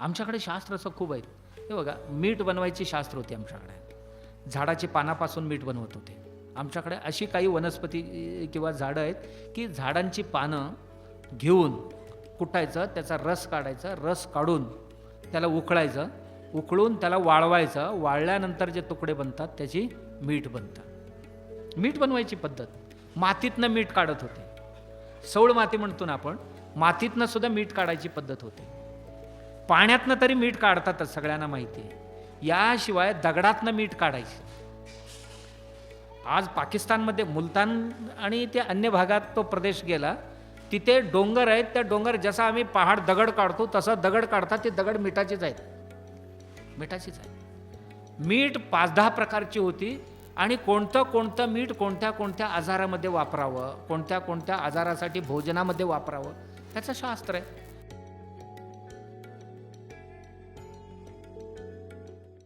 आमच्याकडे शास्त्र असं खूप आहेत. हे बघा मीठ बनवायची शास्त्र होती आमच्याकडे. झाडाची पानापासून मीठ बनवत होते. आमच्याकडे अशी काही वनस्पती किंवा झाडं आहेत की झाडांची पानं घेऊन कुटायचं त्याचा रस काढायचा रस काढून त्याला उकळायचं उकळून त्याला वाळवायचं. वाळल्यानंतर जे तुकडे बनतात त्याची मीठ बनतं. मीठ बनवायची पद्धत. मातीतनं मीठ काढत होते. सौळ माती म्हणतो ना आपण मातीतनं सुद्धा मीठ काढायची पद्धत होती. पाण्यातनं तरी मीठ काढतातच सगळ्यांना माहिती आहे. याशिवाय दगडातनं मीठ काढायचं. आज पाकिस्तानमध्ये मुलतान आणि त्या अन्य भागात तो प्रदेश गेला तिथे डोंगर आहेत त्या डोंगर जसा आम्ही पहाड दगड काढतो तसं दगड काढतात ते दगड मिठाचेच आहेत. मिठाचीच आहेत. मीठ पाच दहा प्रकारची होती आणि कोणतं कोणतं मीठ कोणत्या कोणत्या आजारामध्ये वापरावं कोणत्या कोणत्या आजारासाठी भोजनामध्ये वापरावं त्याचं शास्त्र आहे.